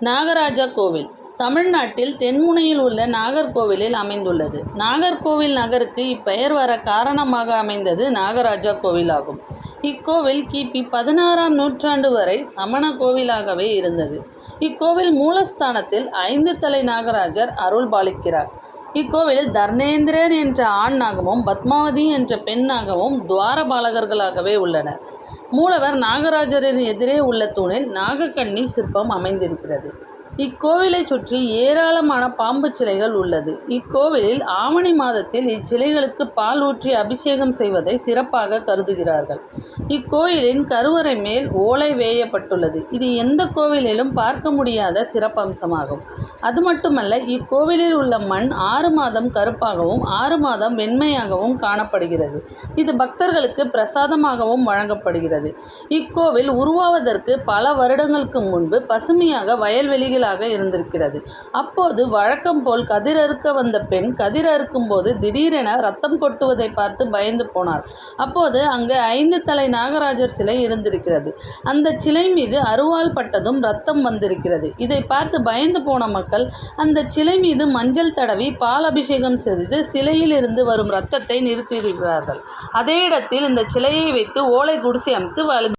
நாகராஜா கோவில் தமிழ்நாட்டில் தென்முனையில் உள்ள நாகர்கோவிலில் அமைந்துள்ளது. நாகர்கோவில் நகருக்கு இப்பெயர் வர காரணமாக அமைந்தது நாகராஜா கோவில் ஆகும். இக்கோவில் கிபி பதினாறாம் நூற்றாண்டு வரை சமண கோவிலாகவே இருந்தது. இக்கோவில் மூலஸ்தானத்தில் ஐந்து தலை நாகராஜர் அருள் பாலிக்கிறார் இக்கோவிலில் தர்ணேந்திரர் என்ற ஆண் நாகமும் பத்மாவதி என்ற பெண் நாகமும் துவாரபாலகர்களாகவே உள்ளனர். மூலவர் நாகராஜரின் எதிரே உள்ள தூணில் நாகக்கன்னி சிற்பம் அமைந்திருக்கிறது. இக்கோவிலைச் சுற்றி ஏராளமான பாம்பு சிலைகள் உள்ளது. இக்கோவிலில் ஆவணி மாதத்தில் இச்சிலைகளுக்கு பால் ஊற்றி அபிஷேகம் செய்வதை சிறப்பாக கருதுகிறார்கள். இக்கோயிலின் கருவறை மேல் ஓலை வேயப்பட்டுள்ளது. இது எந்த கோவிலிலும் பார்க்க முடியாத சிறப்பம்சமாகும். அது மட்டுமல்ல இக்கோவிலில் உள்ள மண் ஆறு மாதம் கருப்பாகவும் ஆறு மாதம் வெண்மையாகவும் காணப்படுகிறது. இது பக்தர்களுக்கு பிரசாதமாகவும் வழங்கப்படுகிறது. இக்கோவில் உருவாவதற்கு பல வருடங்களுக்கு முன்பு பசுமையாக வயல்வெளிகள் வயல்வெளிகளாக இருந்திருக்கிறது. அப்போது வழக்கம் போல் கதிர் அறுக்க வந்த பெண் கதிர் அறுக்கும் போது திடீரென ரத்தம் கொட்டுவதை பார்த்து பயந்து போனார். அப்போது அங்கு ஐந்து தலை நாகராஜர் சிலை இருந்திருக்கிறது. அந்த சிலை மீது அரிவாள் பட்டதும் ரத்தம் வந்திருக்கிறது. இதை பார்த்து பயந்து போன மக்கள் அந்த சிலை மீது மஞ்சள் தடவி பால் அபிஷேகம் செய்து சிலையில் இருந்து வரும் ரத்தத்தை நிறுத்தியிருக்கிறார்கள். அதே இடத்தில் இந்த சிலையை வைத்து ஓலை குடிசை அமைத்து வழிபடுகிறார்கள்.